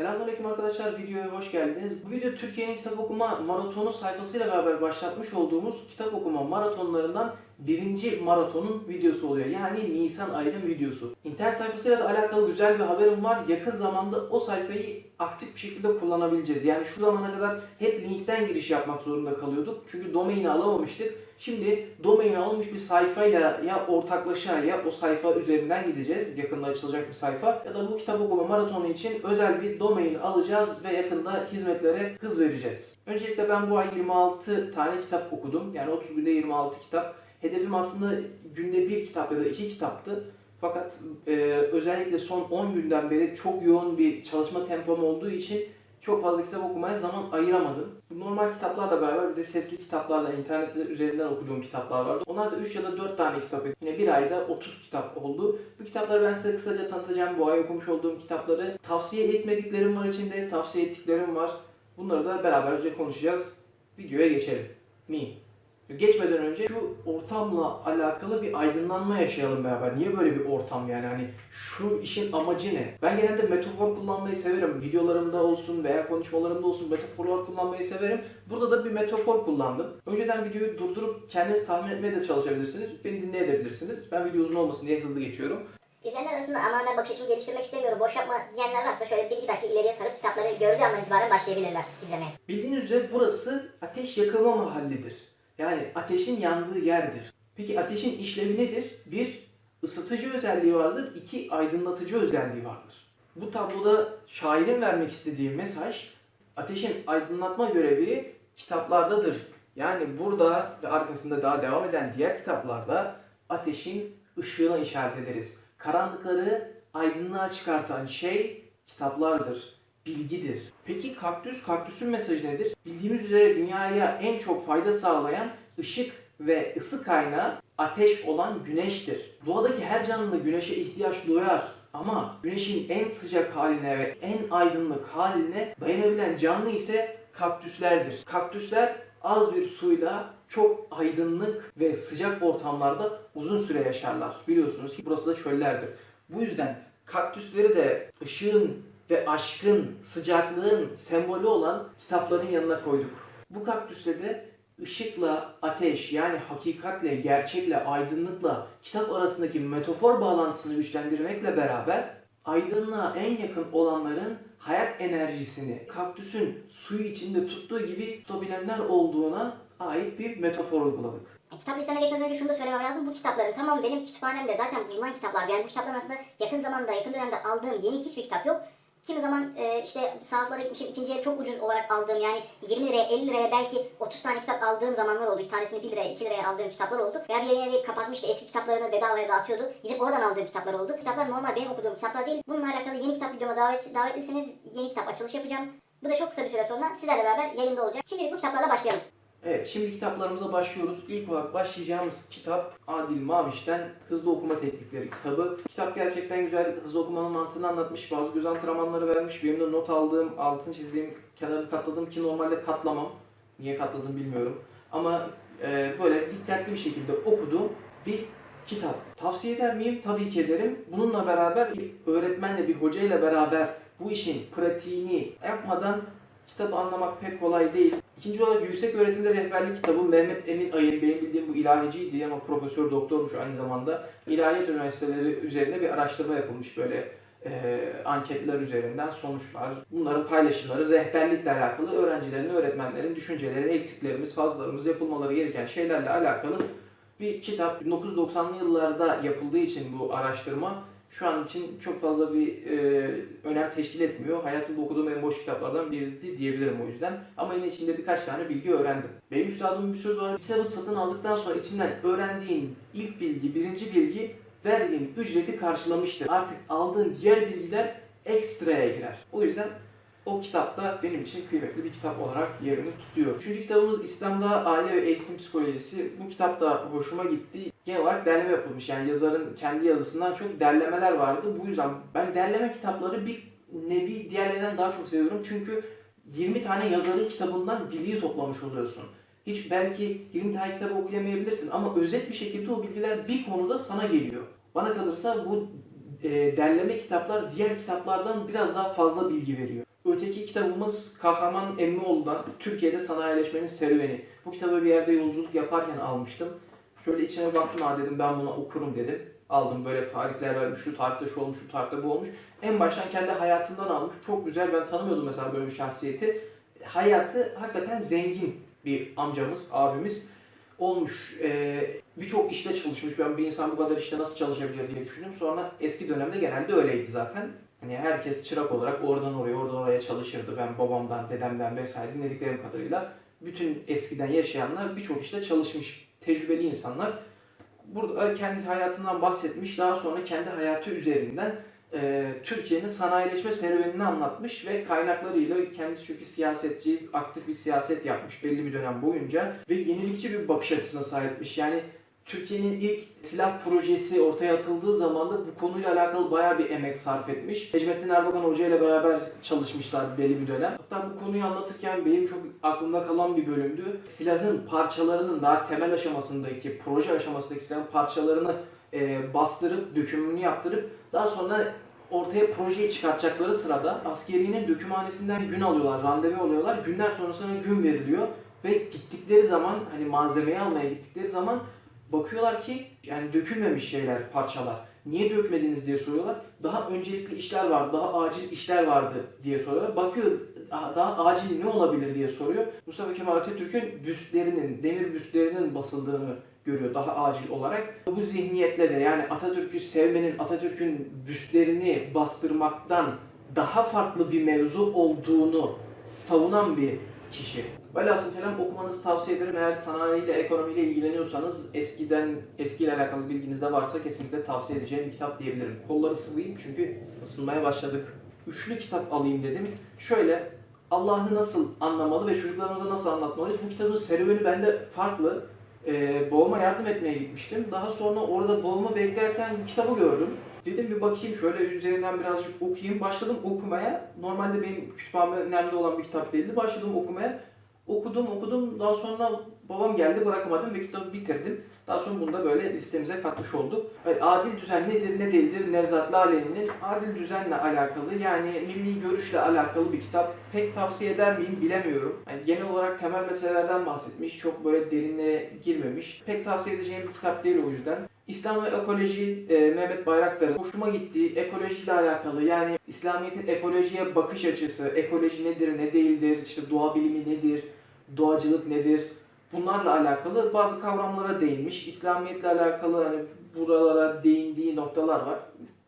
Selamünaleyküm arkadaşlar, videoya hoş geldiniz. Bu video Türkiye'nin kitap okuma maratonu sayfasıyla beraber başlatmış olduğumuz kitap okuma maratonlarından birinci maratonun videosu oluyor. Yani Nisan ayının videosu. İnternet sayfasıyla da alakalı güzel bir haberim var. Yakın zamanda o sayfayı aktif bir şekilde kullanabileceğiz. Yani şu zamana kadar hep linkten giriş yapmak zorunda kalıyorduk. Çünkü domaini alamamıştık. Şimdi domain alınmış bir sayfayla ya ortaklaşa ya o sayfa üzerinden gideceğiz. Yakında açılacak bir sayfa. Ya da bu kitap okuma maratonu için özel bir domain alacağız ve yakında hizmetlere hız vereceğiz. Öncelikle ben bu ay 26 tane kitap okudum. Yani 30 günde 26 kitap. Hedefim aslında günde bir kitap ya da iki kitaptı. Fakat e, özellikle son 10 günden beri çok yoğun bir çalışma tempom olduğu için çok fazla kitap okumaya zaman ayıramadım. Normal kitaplarla beraber bir de sesli kitaplarla internet üzerinden okuduğum kitaplar vardı. Onlar da 3 ya da 4 tane kitap. Yine bir ayda 30 kitap oldu. Bu kitapları ben size kısaca tanıtacağım. Bu ay okumuş olduğum kitapları. Tavsiye etmediklerim var içinde, tavsiye ettiklerim var. Bunları da beraberce konuşacağız. Videoya geçelim. Mi? Geçmeden önce şu ortamla alakalı bir aydınlanma yaşayalım beraber. Niye böyle bir ortam yani? Hani şu işin amacı ne? Ben genelde metafor kullanmayı severim. Videolarımda olsun veya konuşmalarımda olsun metaforlar kullanmayı severim. Burada da bir metafor kullandım. Önceden videoyu durdurup kendiniz tahmin etmeye de çalışabilirsiniz. Beni dinleyebilirsiniz. Ben video uzun olmasın diye hızlı geçiyorum. İzleyenler arasında ama ben bakış açımı geliştirmek istemiyorum, boş yapma diyenler varsa şöyle 1-2 dakika ileriye sarıp kitapları gördüğü andan itibaren başlayabilirler izlemeye. Bildiğiniz üzere burası ateş yakılma mahallidir. Yani ateşin yandığı yerdir. Peki ateşin işlevi nedir? Bir, ısıtıcı özelliği vardır. iki aydınlatıcı özelliği vardır. Bu tabloda şairin vermek istediği mesaj, ateşin aydınlatma görevi kitaplardadır. Yani burada ve arkasında daha devam eden diğer kitaplarda ateşin ışığına işaret ederiz. Karanlıkları aydınlığa çıkartan şey kitaplardır bilgidir. Peki kaktüs, kaktüsün mesajı nedir? Bildiğimiz üzere dünyaya en çok fayda sağlayan ışık ve ısı kaynağı ateş olan güneştir. Doğadaki her canlı güneşe ihtiyaç duyar ama güneşin en sıcak haline ve en aydınlık haline dayanabilen canlı ise kaktüslerdir. Kaktüsler az bir suyla çok aydınlık ve sıcak ortamlarda uzun süre yaşarlar. Biliyorsunuz ki burası da çöllerdir. Bu yüzden kaktüsleri de ışığın ve aşkın, sıcaklığın sembolü olan kitapların yanına koyduk. Bu kaktüste de ışıkla ateş yani hakikatle, gerçekle, aydınlıkla kitap arasındaki metafor bağlantısını güçlendirmekle beraber aydınlığa en yakın olanların hayat enerjisini kaktüsün suyu içinde tuttuğu gibi tutabilenler olduğuna ait bir metafor uyguladık. E, Kitap listeme geçmeden önce şunu da söylemem lazım. Bu kitapların tamam benim kütüphanemde zaten bulunan kitaplar. Yani bu kitapların aslında yakın zamanda, yakın dönemde aldığım yeni hiçbir kitap yok. Kimi zaman e, işte sahaflara gitmişim ikinciye çok ucuz olarak aldığım yani 20 liraya 50 liraya belki 30 tane kitap aldığım zamanlar oldu. Bir tanesini 1 liraya 2 liraya aldığım kitaplar oldu. Veya bir yayın evi kapatmıştı eski kitaplarını bedavaya dağıtıyordu. Gidip oradan aldığım kitaplar oldu. Kitaplar normal benim okuduğum kitaplar değil. Bununla alakalı yeni kitap videoma davet, davetlisiniz. Yeni kitap açılış yapacağım. Bu da çok kısa bir süre sonra sizlerle beraber yayında olacak. Şimdilik bu kitaplarla başlayalım. Evet, şimdi kitaplarımıza başlıyoruz. İlk olarak başlayacağımız kitap Adil Maviş'ten Hızlı Okuma Teknikleri kitabı. Kitap gerçekten güzel. Hızlı okumanın mantığını anlatmış. Bazı göz antrenmanları vermiş. Benim de not aldığım, altını çizdiğim, kenarını katladığım ki normalde katlamam. Niye katladım bilmiyorum. Ama e, böyle dikkatli bir şekilde okuduğum bir kitap. Tavsiye eder miyim? Tabii ki ederim. Bununla beraber bir öğretmenle, bir hocayla beraber bu işin pratiğini yapmadan kitabı anlamak pek kolay değil. İkinci olarak yüksek öğretimde rehberlik kitabı Mehmet Emin Ayın benim bildiğim bu ilahiciydi ama profesör doktormuş aynı zamanda. İlahiyat üniversiteleri üzerine bir araştırma yapılmış böyle e, anketler üzerinden sonuçlar, bunların paylaşımları, rehberlikle alakalı öğrencilerin, öğretmenlerin düşünceleri, eksiklerimiz, fazlalarımız, yapılmaları gereken şeylerle alakalı bir kitap. 1990'lı yıllarda yapıldığı için bu araştırma şu an için çok fazla bir e, önem teşkil etmiyor. Hayatımda okuduğum en boş kitaplardan biriydi diyebilirim o yüzden. Ama yine içinde birkaç tane bilgi öğrendim. Benim üstadımın bir sözü var. Kitabı satın aldıktan sonra içinden öğrendiğin ilk bilgi, birinci bilgi verdiğin ücreti karşılamıştır. Artık aldığın diğer bilgiler ekstraya girer. O yüzden o kitap da benim için kıymetli bir kitap olarak yerini tutuyor. Üçüncü kitabımız İslam'da Aile ve Eğitim Psikolojisi. Bu kitap da hoşuma gitti. Genel olarak derleme yapılmış. Yani yazarın kendi yazısından çok derlemeler vardı. Bu yüzden ben derleme kitapları bir nevi diğerlerinden daha çok seviyorum. Çünkü 20 tane yazarın kitabından bilgiyi toplamış oluyorsun. Hiç belki 20 tane kitabı okuyamayabilirsin ama özet bir şekilde o bilgiler bir konuda sana geliyor. Bana kalırsa bu e, derleme kitaplar diğer kitaplardan biraz daha fazla bilgi veriyor. Öteki kitabımız Kahraman Emmioğlu'dan Türkiye'de Sanayileşmenin Serüveni. Bu kitabı bir yerde yolculuk yaparken almıştım. Şöyle içine baktım ha dedim ben bunu okurum dedim. Aldım böyle tarihler vermiş, şu tarihte şu olmuş, şu tarihte bu olmuş. En baştan kendi hayatından almış. Çok güzel, ben tanımıyordum mesela böyle bir şahsiyeti. Hayatı hakikaten zengin bir amcamız, abimiz olmuş. Ee, Birçok işte çalışmış. Ben bir insan bu kadar işte nasıl çalışabilir diye düşündüm. Sonra eski dönemde genelde öyleydi zaten. Hani herkes çırak olarak oradan oraya, oradan oraya çalışırdı. Ben babamdan, dedemden vesaire dinlediklerim kadarıyla bütün eskiden yaşayanlar birçok işte çalışmış, tecrübeli insanlar. Burada kendi hayatından bahsetmiş, daha sonra kendi hayatı üzerinden e, Türkiye'nin sanayileşme serüvenini anlatmış ve kaynaklarıyla kendisi çünkü siyasetçi, aktif bir siyaset yapmış belli bir dönem boyunca ve yenilikçi bir bakış açısına sahipmiş. Yani Türkiye'nin ilk silah projesi ortaya atıldığı zaman da bu konuyla alakalı bayağı bir emek sarf etmiş. Necmettin Erbakan Hoca ile beraber çalışmışlar belli bir dönem. Hatta bu konuyu anlatırken benim çok aklımda kalan bir bölümdü. Silahın parçalarının daha temel aşamasındaki, proje aşamasındaki silahın parçalarını e, bastırıp, dökümünü yaptırıp daha sonra ortaya projeyi çıkartacakları sırada askerinin dökümhanesinden gün alıyorlar, randevu alıyorlar. Günden sonrasına gün veriliyor ve gittikleri zaman hani malzemeyi almaya gittikleri zaman bakıyorlar ki yani dökülmemiş şeyler, parçalar. Niye dökmediniz diye soruyorlar. Daha öncelikli işler vardı, daha acil işler vardı diye soruyorlar. Bakıyor daha acil ne olabilir diye soruyor. Mustafa Kemal Atatürk'ün büstlerinin, demir büstlerinin basıldığını görüyor daha acil olarak. Bu zihniyetle de yani Atatürk'ü sevmenin, Atatürk'ün büstlerini bastırmaktan daha farklı bir mevzu olduğunu savunan bir kişi. Velhasıl kelam okumanızı tavsiye ederim. Eğer sanayiyle, ekonomiyle ilgileniyorsanız eskiden, eskiyle alakalı bilginiz de varsa kesinlikle tavsiye edeceğim bir kitap diyebilirim. Kolları sıvayım çünkü ısınmaya başladık. Üçlü kitap alayım dedim. Şöyle Allah'ı nasıl anlamalı ve çocuklarımıza nasıl anlatmalıyız? Bu kitabın serüveni bende farklı. Ee, babama yardım etmeye gitmiştim. Daha sonra orada babamı beklerken bir kitabı gördüm. Dedim bir bakayım şöyle üzerinden birazcık okuyayım. Başladım okumaya. Normalde benim kütüphanemde olan bir kitap değildi. Başladım okumaya. Okudum okudum. Daha sonra babam geldi bırakamadım ve kitabı bitirdim. Daha sonra bunu da böyle listemize katmış olduk. Evet, adil düzen nedir ne değildir Nevzat Laleli'nin adil düzenle alakalı yani milli görüşle alakalı bir kitap. Pek tavsiye eder miyim bilemiyorum. Yani genel olarak temel meselelerden bahsetmiş. Çok böyle derinine girmemiş. Pek tavsiye edeceğim bir kitap değil o yüzden. İslam ve ekoloji e, Mehmet Bayraktar'ın hoşuma gittiği ekolojiyle alakalı yani İslamiyet'in ekolojiye bakış açısı, ekoloji nedir ne değildir, işte doğa bilimi nedir, doğacılık nedir bunlarla alakalı bazı kavramlara değinmiş. İslamiyetle alakalı hani buralara değindiği noktalar var.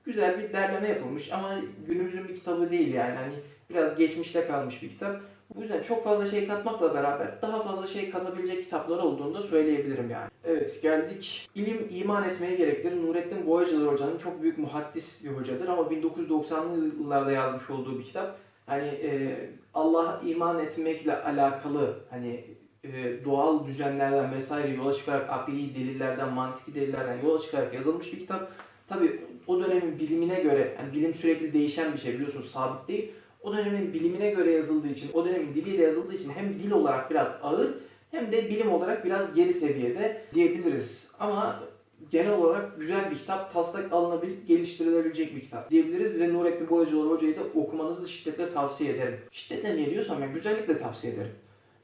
Güzel bir derleme yapılmış ama günümüzün bir kitabı değil yani hani biraz geçmişte kalmış bir kitap. Bu yüzden çok fazla şey katmakla beraber daha fazla şey katabilecek kitaplar olduğunu da söyleyebilirim yani. Evet geldik. İlim iman etmeye gerektirir. Nurettin Boyacılar Hoca'nın çok büyük muhaddis bir hocadır ama 1990'lı yıllarda yazmış olduğu bir kitap. Hani e, Allah'a iman etmekle alakalı hani e, doğal düzenlerden vesaire yola çıkarak akli delillerden, mantıki delillerden yola çıkarak yazılmış bir kitap. Tabi o dönemin bilimine göre, yani bilim sürekli değişen bir şey biliyorsunuz sabit değil. O dönemin bilimine göre yazıldığı için, o dönemin diliyle yazıldığı için hem dil olarak biraz ağır hem de bilim olarak biraz geri seviyede diyebiliriz. Ama genel olarak güzel bir kitap, taslak alınabilir, geliştirilebilecek bir kitap diyebiliriz ve Nurettin Boyacıoğlu Hoca'yı da okumanızı şiddetle tavsiye ederim. Şiddetle ne diyorsam ya güzellikle tavsiye ederim.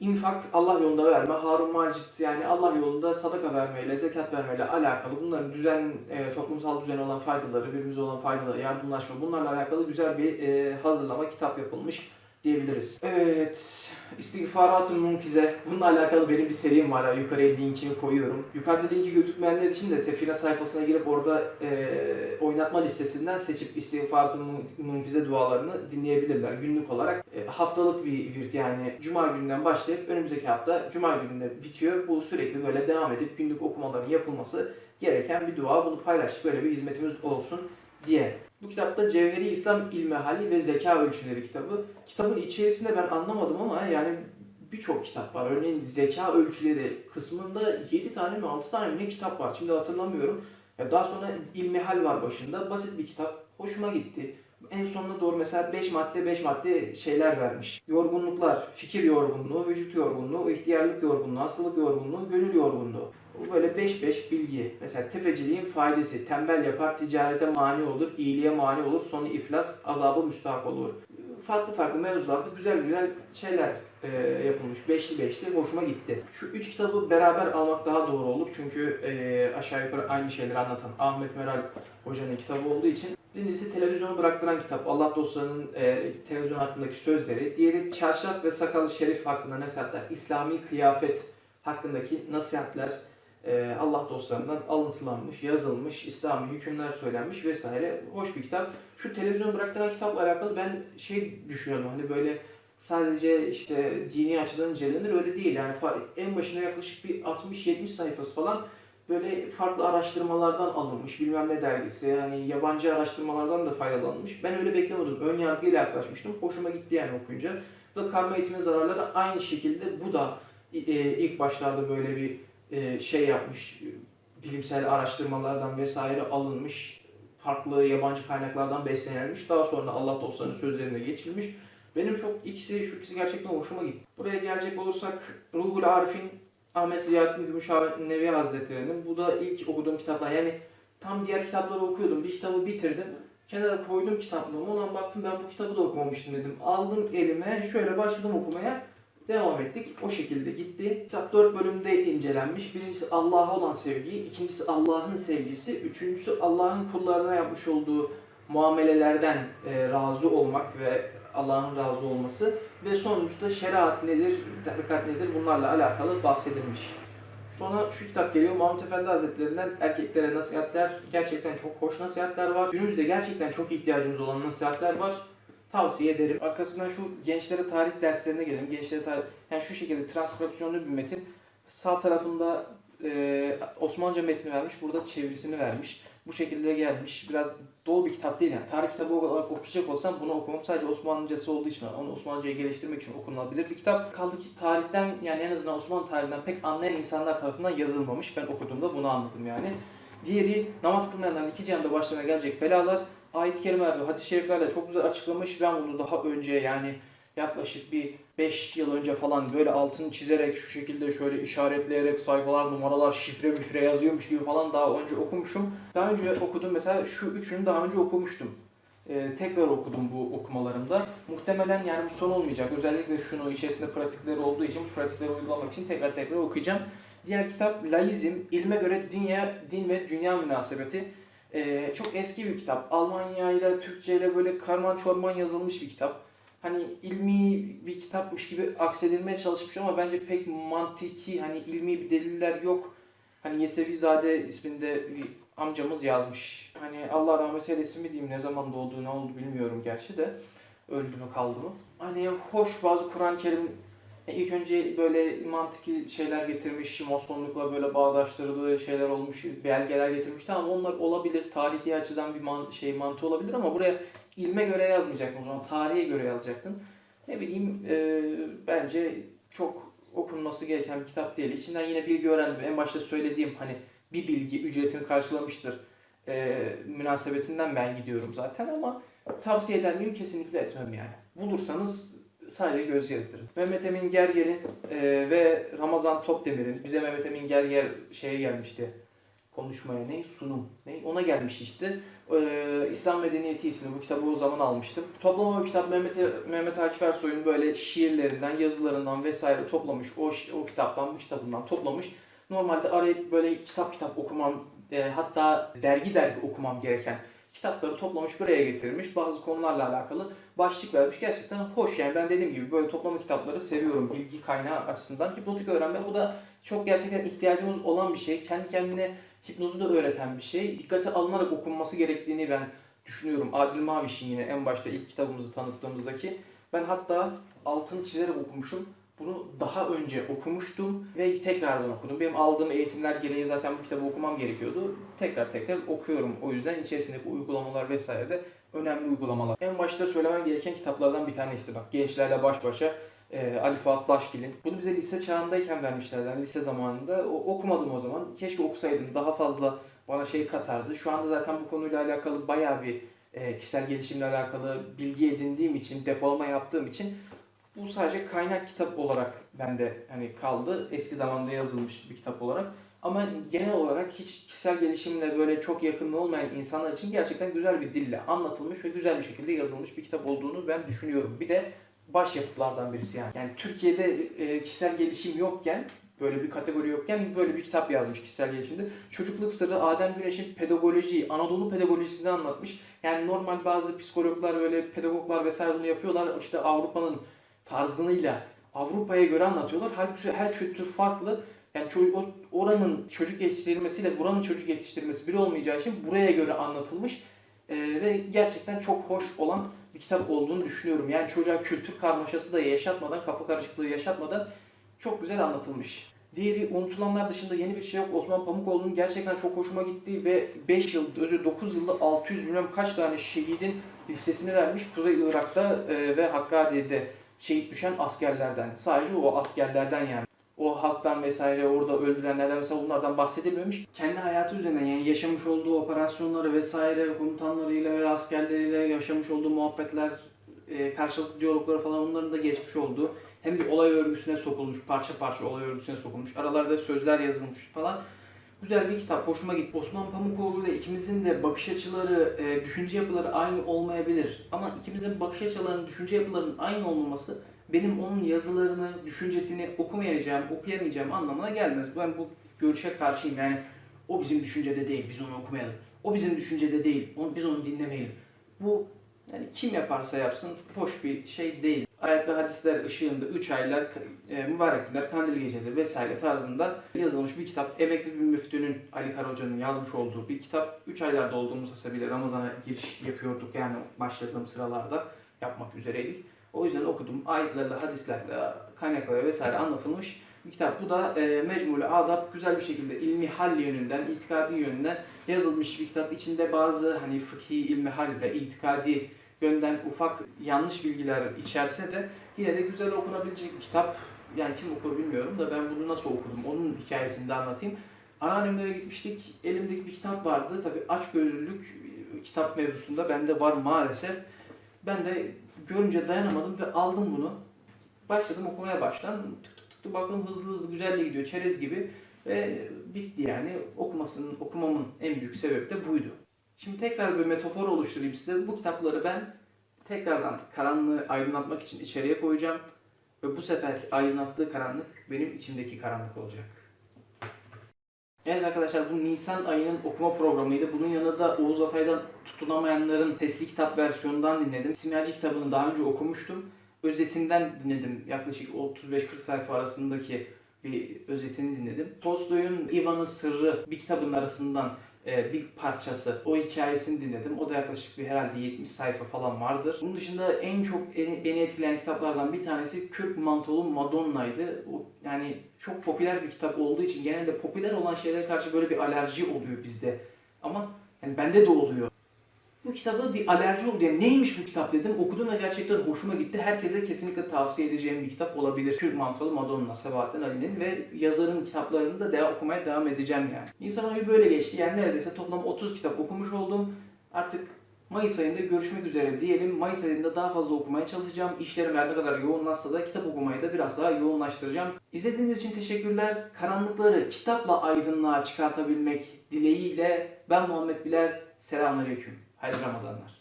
İnfak Allah yolunda verme, Harun Macit yani Allah yolunda sadaka vermeyle, zekat vermeyle alakalı bunların düzen, e, toplumsal düzen olan faydaları, birbirimize olan faydaları, yardımlaşma bunlarla alakalı güzel bir e, hazırlama kitap yapılmış diyebiliriz. Evet, İstiğfarat-ı Munkize. Bununla alakalı benim bir serim var. Yukarıya linkini koyuyorum. Yukarıda linki gözükmeyenler için de Sefine sayfasına girip orada e, oynatma listesinden seçip İstiğfarat-ı Munkize dualarını dinleyebilirler. Günlük olarak e, haftalık bir virt yani Cuma gününden başlayıp önümüzdeki hafta Cuma gününde bitiyor. Bu sürekli böyle devam edip günlük okumaların yapılması gereken bir dua. Bunu paylaştık. Böyle bir hizmetimiz olsun diye. Bu kitapta Cevheri İslam İlmihali ve Zeka Ölçüleri kitabı. Kitabın içerisinde ben anlamadım ama yani birçok kitap var. Örneğin zeka ölçüleri kısmında 7 tane mi 6 tane mi ne kitap var. Şimdi hatırlamıyorum. Ya daha sonra İlmihal var başında. Basit bir kitap. Hoşuma gitti. En sonuna doğru mesela 5 madde 5 madde şeyler vermiş. Yorgunluklar, fikir yorgunluğu, vücut yorgunluğu, ihtiyarlık yorgunluğu, hastalık yorgunluğu, gönül yorgunluğu. Bu böyle 5-5 bilgi. Mesela tefeciliğin faydası. Tembel yapar, ticarete mani olur, iyiliğe mani olur, sonu iflas, azabı müstahak olur. farklı farklı mevzularda güzel güzel şeyler e, yapılmış. Beşli beşli hoşuma gitti. Şu üç kitabı beraber almak daha doğru olur. Çünkü e, aşağı yukarı aynı şeyleri anlatan Ahmet Meral Hoca'nın kitabı olduğu için. Birincisi televizyonu bıraktıran kitap. Allah dostlarının e, televizyon hakkındaki sözleri. Diğeri çarşaf ve sakalı şerif hakkında nasihatler. İslami kıyafet hakkındaki nasihatler. E, Allah dostlarından alıntılanmış, yazılmış, İslami hükümler söylenmiş vesaire. Hoş bir kitap. Şu televizyon bıraktıran kitapla alakalı ben şey düşünüyorum hani böyle sadece işte dini açıdan incelenir öyle değil yani en başında yaklaşık bir 60-70 sayfası falan böyle farklı araştırmalardan alınmış bilmem ne dergisi yani yabancı araştırmalardan da faydalanmış. Ben öyle beklemiyordum. Ön yargıyla yaklaşmıştım. Hoşuma gitti yani okuyunca. Bu da karma eğitimin zararları aynı şekilde bu da e, ilk başlarda böyle bir e, şey yapmış bilimsel araştırmalardan vesaire alınmış farklı yabancı kaynaklardan beslenilmiş. Daha sonra Allah dostlarının sözlerine geçilmiş. Benim çok ikisi, şu ikisi gerçekten hoşuma gitti. Buraya gelecek olursak Ruhul Arif'in Ahmet Ziyaettin Gümüşhanevi Nevi Hazretleri'nin. Bu da ilk okuduğum kitaplar. Yani tam diğer kitapları okuyordum. Bir kitabı bitirdim. Kenara koydum kitaplığımı. Ulan baktım ben bu kitabı da okumamıştım dedim. Aldım elime şöyle başladım okumaya. Devam ettik. O şekilde gitti. Kitap 4 bölümde incelenmiş. Birincisi Allah'a olan sevgi, ikincisi Allah'ın sevgisi, üçüncüsü Allah'ın kullarına yapmış olduğu muamelelerden e, razı olmak ve Allah'ın razı olması ve sonuncusu da şeriat nedir, tarikat nedir bunlarla alakalı bahsedilmiş. Sonra şu kitap geliyor Mahmut Efendi Hazretlerinden erkeklere nasihatler. Gerçekten çok hoş nasihatler var. Günümüzde gerçekten çok ihtiyacımız olan nasihatler var. Tavsiye ederim. Arkasından şu gençlere tarih derslerine gelelim. Gençlere tarih, yani şu şekilde transkripsiyonlu bir metin. Sağ tarafında e, Osmanlıca metni vermiş, burada çevirisini vermiş. Bu şekilde gelmiş. Biraz dolu bir kitap değil yani. Tarih kitabı olarak okuyacak olsam bunu okumam. Sadece Osmanlıcası olduğu için, onu Osmanlıcayı geliştirmek için okunabilir bir kitap. Kaldı ki tarihten yani en azından Osmanlı tarihinden pek anlayan insanlar tarafından yazılmamış. Ben okuduğumda bunu anladım yani. Diğeri namaz kılmayanların iki cihanda başlarına gelecek belalar. Ayet-i ve hadis-i şeriflerle çok güzel açıklamış. Ben bunu daha önce yani yaklaşık bir 5 yıl önce falan böyle altını çizerek şu şekilde şöyle işaretleyerek sayfalar, numaralar, şifre müfre yazıyormuş gibi falan daha önce okumuşum. Daha önce okudum mesela şu üçünü daha önce okumuştum. Ee, tekrar okudum bu okumalarımda. Muhtemelen yani bu son olmayacak. Özellikle şunu içerisinde pratikleri olduğu için bu pratikleri uygulamak için tekrar tekrar okuyacağım. Diğer kitap Laizm, ilme göre dünya, din ve dünya münasebeti. Ee, çok eski bir kitap. Almanya ile Türkçe ile böyle karman çorman yazılmış bir kitap. Hani ilmi bir kitapmış gibi aksedilmeye çalışmış ama bence pek mantiki hani ilmi bir deliller yok. Hani Yesevizade isminde bir amcamız yazmış. Hani Allah rahmet eylesin mi diyeyim ne zaman doğdu ne oldu bilmiyorum gerçi de. Öldü mü kaldı mı? Hani hoş bazı Kur'an-ı Kerim e, ilk önce böyle mantıki şeyler getirmiş, Masonlukla böyle bağdaştırdığı şeyler olmuş, belgeler getirmiş. Tamam onlar olabilir, tarihi açıdan bir man- şey mantığı olabilir ama buraya ilme göre yazmayacaktın o zaman, tarihe göre yazacaktın. Ne bileyim, e, bence çok okunması gereken bir kitap değil. İçinden yine bilgi öğrendim. En başta söylediğim hani bir bilgi ücretini karşılamıştır e, münasebetinden ben gidiyorum zaten ama tavsiye eder? Kesinlikle etmem yani. Bulursanız sadece göz yazdırın. Mehmet Emin Gerger'in e, ve Ramazan Topdemir'in bize Mehmet Emin Gerger şeye gelmişti konuşmaya ne sunum ne ona gelmiş işte. Ee, İslam Medeniyeti isimli bu kitabı o zaman almıştım. Toplama bir kitap Mehmet, Mehmet Akif Ersoy'un böyle şiirlerinden, yazılarından vesaire toplamış. O, o kitaptan, bu kitabından toplamış. Normalde arayıp böyle kitap kitap okumam, e, hatta dergi dergi okumam gereken kitapları toplamış buraya getirmiş. Bazı konularla alakalı başlık vermiş. Gerçekten hoş yani ben dediğim gibi böyle toplama kitapları seviyorum bilgi kaynağı açısından. Hipnotik öğrenme bu da çok gerçekten ihtiyacımız olan bir şey. Kendi kendine hipnozu da öğreten bir şey. Dikkate alınarak okunması gerektiğini ben düşünüyorum. Adil Maviş'in yine en başta ilk kitabımızı tanıttığımızdaki. Ben hatta altını çizerek okumuşum. Bunu daha önce okumuştum ve tekrardan okudum. Benim aldığım eğitimler gereği zaten bu kitabı okumam gerekiyordu. Tekrar tekrar okuyorum. O yüzden içerisindeki uygulamalar vesaire de önemli uygulamalar. En başta söylemem gereken kitaplardan bir tanesi bak. Gençlerle baş başa e, Ali Fuat Başgil'in. Bunu bize lise çağındayken vermişlerdi. Yani lise zamanında. O, okumadım o zaman. Keşke okusaydım. Daha fazla bana şey katardı. Şu anda zaten bu konuyla alakalı bayağı bir e, kişisel gelişimle alakalı bilgi edindiğim için, depolama yaptığım için bu sadece kaynak kitap olarak bende hani kaldı. Eski zamanda yazılmış bir kitap olarak. Ama genel olarak hiç kişisel gelişimle böyle çok yakınlığı olmayan insanlar için gerçekten güzel bir dille anlatılmış ve güzel bir şekilde yazılmış bir kitap olduğunu ben düşünüyorum. Bir de başyapıtlardan birisi yani. Yani Türkiye'de e, kişisel gelişim yokken böyle bir kategori yokken böyle bir kitap yazmış kişisel gelişimde. Çocukluk Sırrı Adem Güneş'in pedagojisi, Anadolu pedagojisini anlatmış. Yani normal bazı psikologlar böyle pedagoglar vesaire bunu yapıyorlar. İşte Avrupa'nın tarzıyla Avrupa'ya göre anlatıyorlar. Halbuki her kültür farklı. Yani çocuk, o- oranın çocuk yetiştirilmesiyle buranın çocuk yetiştirilmesi bir olmayacağı için buraya göre anlatılmış. Ee, ve gerçekten çok hoş olan bir kitap olduğunu düşünüyorum. Yani çocuğa kültür karmaşası da yaşatmadan, kafa karışıklığı yaşatmadan çok güzel anlatılmış. Diğeri unutulanlar dışında yeni bir şey yok. Osman Pamukoğlu'nun gerçekten çok hoşuma gitti ve 5 yıl, özür 9 yılda 600 milyon kaç tane şehidin listesini vermiş. Kuzey Irak'ta e, ve Hakkari'de şehit düşen askerlerden. Sadece o askerlerden yani. O halktan vesaire orada öldürenlerden vesaire bunlardan bahsedilmemiş. Kendi hayatı üzerinden yani yaşamış olduğu operasyonları vesaire komutanlarıyla ve askerleriyle yaşamış olduğu muhabbetler, e, karşılıklı diyalogları falan onların da geçmiş olduğu hem bir olay örgüsüne sokulmuş, parça parça olay örgüsüne sokulmuş, aralarda sözler yazılmış falan. Güzel bir kitap, hoşuma gitti. Osman Pamukoğlu ile ikimizin de bakış açıları, e, düşünce yapıları aynı olmayabilir. Ama ikimizin bakış açılarının, düşünce yapılarının aynı olmaması benim onun yazılarını, düşüncesini okumayacağım, okuyamayacağım anlamına gelmez. Ben bu görüşe karşıyım. Yani o bizim düşüncede değil, biz onu okumayalım. O bizim düşüncede değil, biz onu dinlemeyelim. Bu yani kim yaparsa yapsın hoş bir şey değil. Ayet ve hadisler ışığında 3 aylar, e, mübarek günler, kandil geceleri vesaire tarzında yazılmış bir kitap. Emekli bir müftünün Ali Kara Hoca'nın yazmış olduğu bir kitap. 3 aylarda olduğumuz hasebiyle Ramazan'a giriş yapıyorduk yani başladığım sıralarda yapmak üzereydik. O yüzden okudum. Ayetlerle, hadislerle, kaynaklarla vesaire anlatılmış bir kitap. Bu da e, Mecmul Adab güzel bir şekilde ilmi hal yönünden, itikadi yönünden yazılmış bir kitap. İçinde bazı hani fıkhi, ilmi hal ve itikadi yönden ufak yanlış bilgiler içerse de yine de güzel okunabilecek bir kitap. Yani kim okur bilmiyorum da ben bunu nasıl okudum onun hikayesini de anlatayım. Anneannemlere gitmiştik. Elimdeki bir kitap vardı. Tabii aç gözlülük kitap mevzusunda bende var maalesef. Ben de görünce dayanamadım ve aldım bunu. Başladım okumaya başladım. Tık tık tık tık baktım hızlı hızlı güzel gidiyor çerez gibi ve bitti yani okumasının okumamın en büyük sebebi de buydu. Şimdi tekrar bir metafor oluşturayım size. Bu kitapları ben tekrardan karanlığı aydınlatmak için içeriye koyacağım ve bu sefer aydınlattığı karanlık benim içimdeki karanlık olacak. Evet arkadaşlar bu Nisan ayının okuma programıydı. Bunun yanında Oğuz Atay'dan tutunamayanların sesli kitap versiyonundan dinledim. Simyacı kitabını daha önce okumuştum. Özetinden dinledim. Yaklaşık 35-40 sayfa arasındaki bir özetini dinledim. Tolstoy'un Ivan'ın Sırrı bir kitabın arasından bir parçası. O hikayesini dinledim. O da yaklaşık bir herhalde 70 sayfa falan vardır. Bunun dışında en çok en- beni etkileyen kitaplardan bir tanesi Kürk Mantolu Madonna'ydı. O, yani çok popüler bir kitap olduğu için genelde popüler olan şeylere karşı böyle bir alerji oluyor bizde. Ama yani bende de oluyor. Bu kitaba bir alerji oldu. Yani neymiş bu kitap dedim. Okudum ve gerçekten hoşuma gitti. Herkese kesinlikle tavsiye edeceğim bir kitap olabilir. Kürk Mantolu Madonna Sebahattin Ali'nin ve yazarın kitaplarını da devam, okumaya devam edeceğim yani. Nisan ayı böyle geçti. Yani neredeyse toplam 30 kitap okumuş oldum. Artık Mayıs ayında görüşmek üzere diyelim. Mayıs ayında daha fazla okumaya çalışacağım. İşlerim her ne kadar yoğunlaşsa da kitap okumayı da biraz daha yoğunlaştıracağım. İzlediğiniz için teşekkürler. Karanlıkları kitapla aydınlığa çıkartabilmek dileğiyle ben Muhammed Biler. Selamünaleyküm. Hayırlı Ramazanlar.